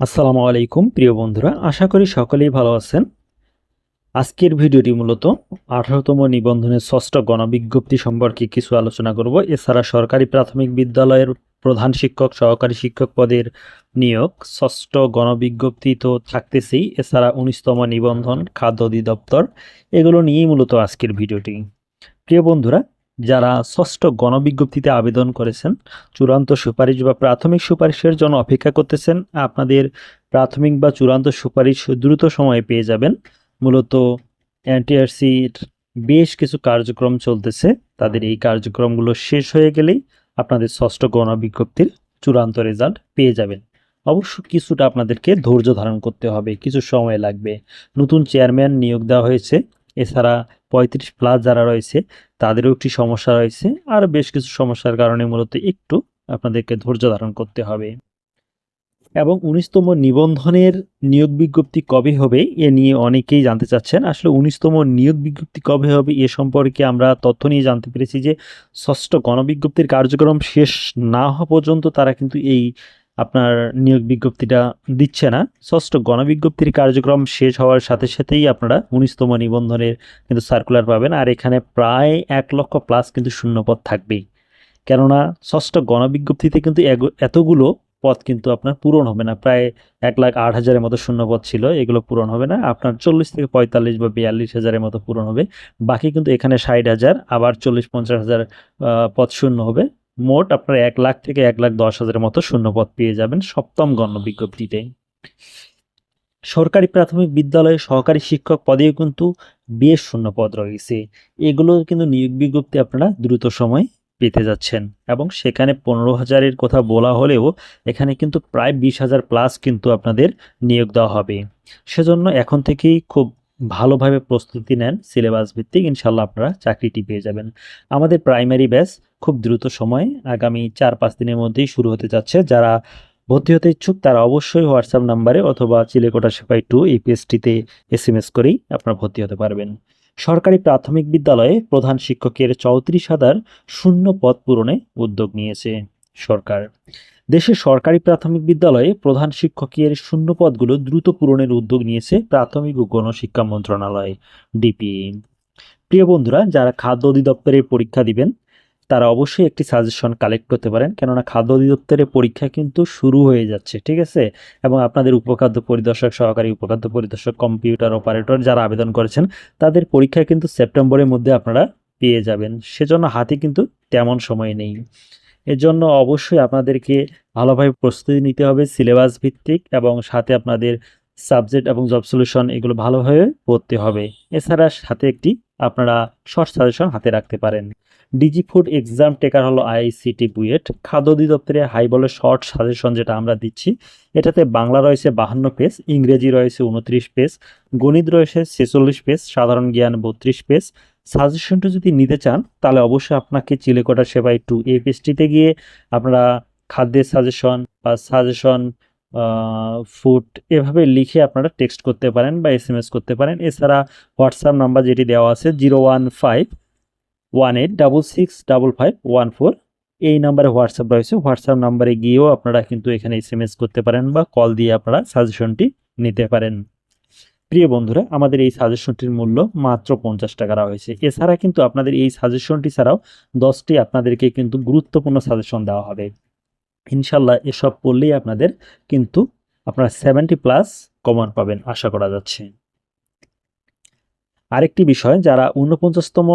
আসসালামু আলাইকুম, প্রিয় বন্ধুরা। আশা করি সকলেই ভালো আছেন। আজকের ভিডিওটি মূলত আঠারোতম নিবন্ধনের ষষ্ঠ গণবিজ্ঞপ্তি সম্পর্কে কিছু আলোচনা করব। এছাড়া সরকারি প্রাথমিক বিদ্যালয়ের প্রধান শিক্ষক, সহকারী শিক্ষক পদের নিয়োগ ষষ্ঠ গণবিজ্ঞপ্তি তো থাকতেছেই। এছাড়া উনিশতম নিবন্ধন, খাদ্য অধিদপ্তর, এগুলো নিয়েই মূলত আজকের ভিডিওটি। প্রিয় বন্ধুরা যারা ষষ্ঠ গণবিজ্ঞপ্তিতে আবেদন করেছেন, চূড়ান্ত সুপারিশ বা প্রাথমিক সুপারিশের জন্য অপেক্ষা করতেছেন, আপনাদের প্রাথমিক বা চূড়ান্ত সুপারিশ দ্রুত সময়ে পেয়ে যাবেন। মূলত এনটিআরসির বেশ কিছু কার্যক্রম চলতেছে, তাদের এই কার্যক্রমগুলো শেষ হয়ে গেলেই আপনাদের ষষ্ঠ গণবিজ্ঞপ্তির চূড়ান্ত রেজাল্ট পেয়ে যাবেন। অবশ্য কিছুটা আপনাদেরকে ধৈর্য ধারণ করতে হবে, কিছু সময় লাগবে। নতুন চেয়ারম্যান নিয়োগ দেওয়া হয়েছে এছাড়া পঁয়ত্রিশ প্লাস যারা রয়েছে, তাদেরও একটি সমস্যা রয়েছে। আর বেশ কিছু সমস্যার কারণে মূলত একটু আপনাদেরকে ধৈর্য ধারণ করতে হবে। এবং উনিশতম নিবন্ধনের নিয়োগ বিজ্ঞপ্তি কবে হবে, এ নিয়ে অনেকেই জানতে চাচ্ছেন। আসলে উনিশতম নিয়োগ বিজ্ঞপ্তি কবে হবে, এ সম্পর্কে আমরা তথ্য নিয়ে জানতে পেরেছি যে ষষ্ঠ গণবিজ্ঞপ্তির কার্যক্রম শেষ না হওয়া পর্যন্ত তারা কিন্তু এই আপনার নিয়োগ বিজ্ঞপ্তিটা দিচ্ছে না। ষষ্ঠ গণবিজ্ঞপ্তির কার্যক্রম শেষ হওয়ার সাথে সাথেই আপনারা উনিশতম নিবন্ধনের কিন্তু সার্কুলার পাবেন আর এখানে প্রায় এক লক্ষ প্লাস কিন্তু শূন্যপদ থাকবেই। কেননা ষষ্ঠ গণবিজ্ঞপ্তিতে কিন্তু এতগুলো পদ কিন্তু আপনার পূরণ হবে না। প্রায় এক লাখ আট হাজারের মতো শূন্যপদ ছিল, এগুলো পূরণ হবে না। আপনার চল্লিশ থেকে পঁয়তাল্লিশ বা বিয়াল্লিশ হাজারের মতো পূরণ হবে। বাকি কিন্তু এখানে ষাট হাজার, আবার চল্লিশ পঞ্চাশ হাজার পদ শূন্য হবে। মোট আপনার এক লাখ থেকে এক লাখ দশ হাজারের মতো শূন্য পদ পেয়ে যাবেন সপ্তম গণবিজ্ঞপ্তিতে সরকারি প্রাথমিক বিদ্যালয়ে সহকারী শিক্ষক পদেও কিন্তু বেশ শূন্য পদ রয়েছে। এগুলো কিন্তু নিয়োগ বিজ্ঞপ্তি আপনারা দ্রুত সময় পেতে যাচ্ছেন এবং সেখানে পনেরো হাজারের কথা বলা হলেও এখানে কিন্তু প্রায় বিশ হাজার প্লাস কিন্তু আপনাদের নিয়োগ দেওয়া হবে। সেজন্য এখন থেকেই খুব ভালোভাবে প্রস্তুতি নেন সিলেবাস ভিত্তিক ইনশাল্লাহ আপনারা চাকরিটি পেয়ে যাবেন। আমাদের প্রাইমারি ব্যাচ খুব দ্রুত সময় আগামী চার পাঁচ দিনের মধ্যেই শুরু হতে যাচ্ছে। যারা ভর্তি হতে ইচ্ছুক তারা অবশ্যই হোয়াটসঅ্যাপ নাম্বারে অথবা চিলেকোটা সেপাই টু এই পেজটিতে এস এম এস করেই আপনারা ভর্তি হতে পারবেন। সরকারি প্রাথমিক বিদ্যালয়ে প্রধান শিক্ষকের চৌত্রিশ হাজার শূন্য পদ পূরণে উদ্যোগ নিয়েছে। সরকার। দেশের সরকারি প্রাথমিক বিদ্যালয়ে প্রধান শিক্ষকের শূন্য পদগুলো দ্রুত পূরণের উদ্যোগ নিয়েছে প্রাথমিক ও গণশিক্ষা মন্ত্রণালয় ডিপিএ প্রিয় বন্ধুরা, যারা খাদ্য অধিদপ্তরের পরীক্ষা দিবেন, তারা অবশ্যই একটি সাজেশন কালেক্ট করতে পারেন। কেননা খাদ্য অধিদপ্তরের পরীক্ষা কিন্তু শুরু হয়ে যাচ্ছে, ঠিক আছে? এবং আপনাদের উপখাদ্য পরিদর্শক, সহকারী উপখাদ্য পরিদর্শক, কম্পিউটার অপারেটর যারা আবেদন করেছেন, তাদের পরীক্ষা কিন্তু সেপ্টেম্বরের মধ্যে আপনারা পেয়ে যাবেন। সেজন্য হাতে কিন্তু তেমন সময় নেই। এর জন্য অবশ্যই আপনাদেরকে ভালোভাবে প্রস্তুতি নিতে হবে সিলেবাস ভিত্তিক এবং সাথে আপনাদের সাবজেক্ট এবং জব সলিউশন এগুলো ভালোভাবে পড়তে হবে। এছাড়া সাথে একটি আপনারা শর্ট সাজেশন হাতে রাখতে পারেন। ডিজি ফুড এক্সাম টেকার হলো আইসিটি বুয়েট খাদ্য অধিদপ্তরের হাই বলে শর্ট সাজেশন যেটা আমরা দিচ্ছি, এটাতে বাংলা রয়েছে বাহান্ন পেজ ইংরেজি রয়েছে উনত্রিশ পেজ গণিত রয়েছে ছেচল্লিশ পেজ সাধারণ জ্ঞান বত্রিশ পেজ সাজেশনটা যদি নিতে চান, তাহলে অবশ্যই আপনাকে চিলেকোটা সেবাই টু এই পেজটিতে গিয়ে আপনারা খাদ্যের সাজেশন বা সাজেশন ফুড এভাবে লিখে আপনারা টেক্সট করতে পারেন বা এস করতে পারেন। এছাড়া হোয়াটসঅ্যাপ নাম্বার যেটি দেওয়া আছে zero one five one eight double six double five one four এই নাম্বারে হোয়াটসঅ্যাপ রয়েছে। হোয়াটসঅ্যাপ নাম্বারে গিয়েও আপনারা কিন্তু এখানে এস করতে পারেন বা কল দিয়ে আপনারা সাজেশনটি নিতে পারেন। প্রিয় বন্ধুরা, আমাদের এই সাজেশনটির মূল্য মাত্র পঞ্চাশ টাকা হয়েছে। এছাড়া কিন্তু আপনাদের এই সাজেশনটি ছাড়াও দশটি আপনাদেরকে কিন্তু গুরুত্বপূর্ণ সাজেশন দেওয়া হবে। ইনশাল্লাহ এসব পড়লেই আপনাদের কিন্তু আপনারা সেভেন্টি প্লাস কমন পাবেন আশা করা যাচ্ছে। আরেকটি বিষয়, যারা ঊনপঞ্চাশতম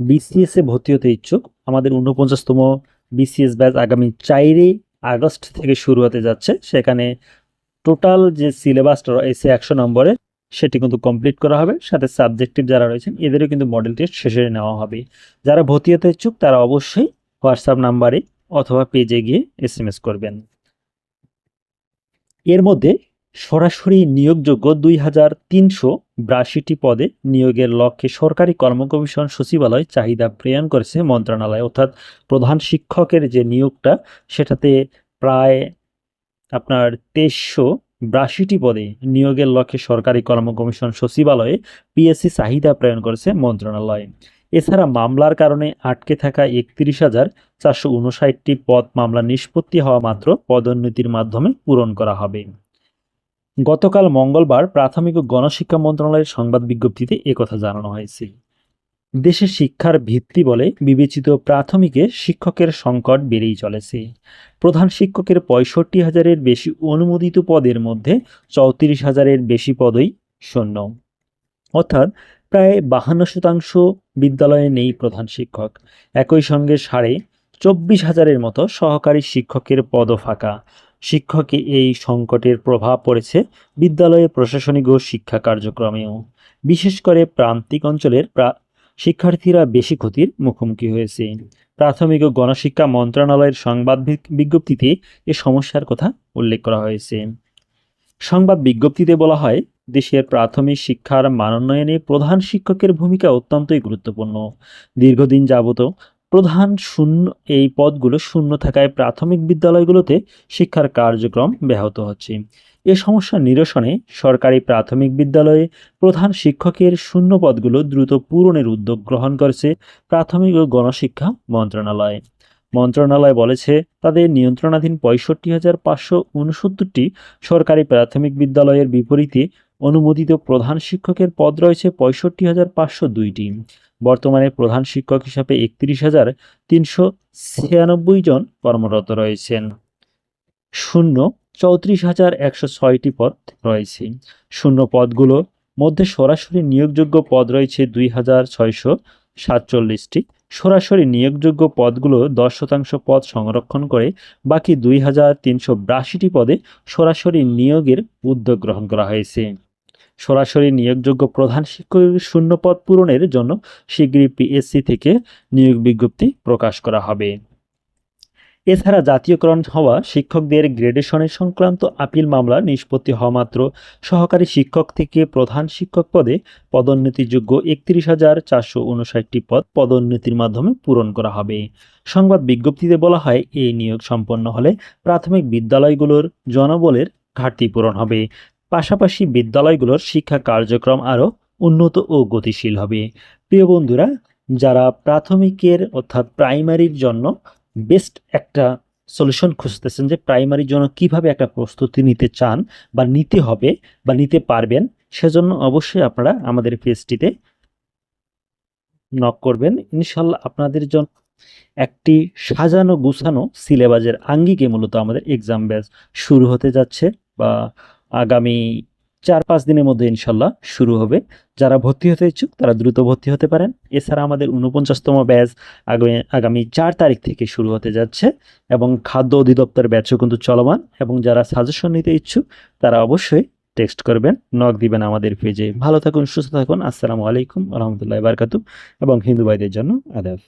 বিসিএস এ ভর্তি হতে ইচ্ছুক, আমাদের ঊনপঞ্চাশতম বিসিএস ব্যাচ আগামী চারই আগস্ট থেকে শুরু হতে যাচ্ছে। সেখানে টোটাল যে সিলেবাসটা রয়েছে একশো নম্বরে, সেটি কিন্তু কমপ্লিট করা হবে। সাথে সাবজেক্টিভ যারা রয়েছেন, এদেরও কিন্তু মডেল টেস্ট শেষে নেওয়া হবে। যারা ভর্তি হতে ইচ্ছুক, তারা অবশ্যই হোয়াটসঅ্যাপ নাম্বারে অথবা পেজে গিয়ে এস করবেন। এর মধ্যে সরাসরি নিয়োগযোগ্য দুই হাজার তিনশো বিরাশিটি পদে নিয়োগের লক্ষ্যে সরকারি কর্মকমিশন সচিবালয় চাহিদা প্রেরণ করেছে মন্ত্রণালয়। অর্থাৎ প্রধান শিক্ষকের যে নিয়োগটা, সেটাতে প্রায় আপনার তেইশশো বিরাশিটি পদে নিয়োগের লক্ষ্যে সরকারি কর্ম কমিশন সচিবালয়ে পিএসসি চাহিদা প্রেরণ করেছে মন্ত্রণালয়। এছাড়া মামলার কারণে আটকে থাকা একত্রিশ হাজার চারশো উনষাটটি পদ মামলা নিষ্পত্তি হওয়া মাত্র পদোন্নতির মাধ্যমে পূরণ করা হবে। গতকাল মঙ্গলবার প্রাথমিক ও গণশিক্ষা মন্ত্রণালয়ের সংবাদ বিজ্ঞপ্তিতে একথা জানানো হয়েছে। দেশের শিক্ষার ভিত্তি বলে বিবেচিত প্রাথমিকে শিক্ষকের সংকট বেড়েই চলেছে। প্রধান শিক্ষকের পঁয়ষট্টি হাজারের বেশি অনুমোদিত পদের মধ্যে চৌত্রিশ হাজারের বেশি পদই শূন্য। অর্থাৎ প্রায় বাহান্ন শতাংশ বিদ্যালয়ে নেই প্রধান শিক্ষক। একই সঙ্গে সাড়ে চব্বিশ হাজারের মতো সহকারী শিক্ষকের পদও ফাঁকা। শিক্ষকে এই সংকটের প্রভাব পড়েছে বিদ্যালয়ে প্রশাসনিক ও শিক্ষা কার্যক্রমেও। বিশেষ করে প্রান্তিক অঞ্চলের শিক্ষার্থীরা বেশি ক্ষতির মুখোমুখি হয়েছে। প্রাথমিক ও গণশিক্ষা মন্ত্রণালয়ের সংবাদ বিজ্ঞপ্তিতে এ সমস্যার কথা উল্লেখ করা হয়েছে। সংবাদ বিজ্ঞপ্তিতে বলা হয়, দেশের প্রাথমিক শিক্ষার মানোন্নয়নে প্রধান শিক্ষকের ভূমিকা অত্যন্তই গুরুত্বপূর্ণ। দীর্ঘদিন যাবত প্রধান শূন্য এই পদগুলো শূন্য থাকায় প্রাথমিক বিদ্যালয়গুলোতে শিক্ষার কার্যক্রম ব্যাহত হচ্ছে। এ সমস্যা নিরসনে সরকারি প্রাথমিক বিদ্যালয়ে প্রধান শিক্ষকের শূন্য পদগুলো দ্রুত পূরণের উদ্যোগ গ্রহণ করেছে প্রাথমিক ও গণশিক্ষা মন্ত্রণালয়। মন্ত্রণালয় বলেছে, তাদের নিয়ন্ত্রণাধীন পঁয়ষট্টি হাজার পাঁচশো উনসত্তরটি সরকারি প্রাথমিক বিদ্যালয়ের বিপরীতে অনুমোদিত প্রধান শিক্ষকের পদ রয়েছে পঁয়ষট্টি হাজার পাঁচশো দুইটি। বর্তমানে প্রধান শিক্ষক হিসাবে একত্রিশ হাজার তিনশো ছিয়ানব্বই জন কর্মরত রয়েছেন। শূন্য চৌত্রিশ হাজার একশো ছয়টি পদ রয়েছে। শূন্য পদগুলো মধ্যে সরাসরি নিয়োগযোগ্য পদ রয়েছে দুই হাজার ছয়শো সাতচল্লিশটি। সরাসরি নিয়োগযোগ্য পদগুলো দশ শতাংশ পদ সংরক্ষণ করে বাকি দুই হাজার তিনশো বিরাশিটি পদে সরাসরি নিয়োগের উদ্যোগ গ্রহণ করা হয়েছে। সরাসরি নিয়োগযোগ্য প্রধান শিক্ষকের শূন্য পদ পূরণের জন্য শীঘ্রই পিএসসি থেকে নিয়োগ বিজ্ঞপ্তি প্রকাশ করা হবে। এছাড়া জাতীয়করণ হওয়া শিক্ষকদের গ্রেডেশনের সংক্রান্ত আপিল মামলা নিষ্পত্তি হওয়া মাত্র। সহকারী শিক্ষক থেকে প্রধান শিক্ষক পদে পদোন্নতিযোগ্য একত্রিশ হাজার চারশো উনষাটটি পদ পদোন্নতির মাধ্যমে পূরণ করা হবে। সংবাদ বিজ্ঞপ্তিতে বলা হয় এই নিয়োগ সম্পন্ন হলে প্রাথমিক বিদ্যালয়গুলোর জনবলের ঘাটতি পূরণ হবে। পাশাপাশি বিদ্যালয়গুলোর শিক্ষা কার্যক্রম আরও উন্নত ও গতিশীল হবে। প্রিয় বন্ধুরা, যারা প্রাথমিকের অর্থাৎ প্রাইমারির জন্য বেস্ট একটা সলিউশন খুঁজতেছেন যে প্রাইমারির জন্য কীভাবে একটা প্রস্তুতি নিতে চান বা নিতে হবে বা নিতে পারবেন, সেজন্য অবশ্যই আপনারা আমাদের পেজটিতে নক করবেন। ইনশাল্লাহ আপনাদের জন্য একটি সাজানো গুছানো সিলেবাসের আঙ্গিকে মূলত আমাদের এক্সাম ব্যাচ শুরু হতে যাচ্ছে বা আগামী চার পাঁচ দিনের মধ্যে ইনশাল্লাহ শুরু হবে। যারা ভর্তি হতে ইচ্ছুক, তারা দ্রুত ভর্তি হতে পারেন। এছাড়া আমাদের উনপঞ্চাশতম ব্যাচ আগামী আগামী চার তারিখ থেকে শুরু হতে যাচ্ছে এবং খাদ্য অধিদপ্তর ব্যাচও কিন্তু চলমান এবং যারা সাজেশন নিতে ইচ্ছুক, তারা অবশ্যই টেক্সট করবেন, নক দিবেন আমাদের পেজে। ভালো থাকুন, সুস্থ থাকুন। আসসালামু আলাইকুম রহমতুল্লাহ বারকাতু এবং হিন্দু ভাইদের জন্য আদাব।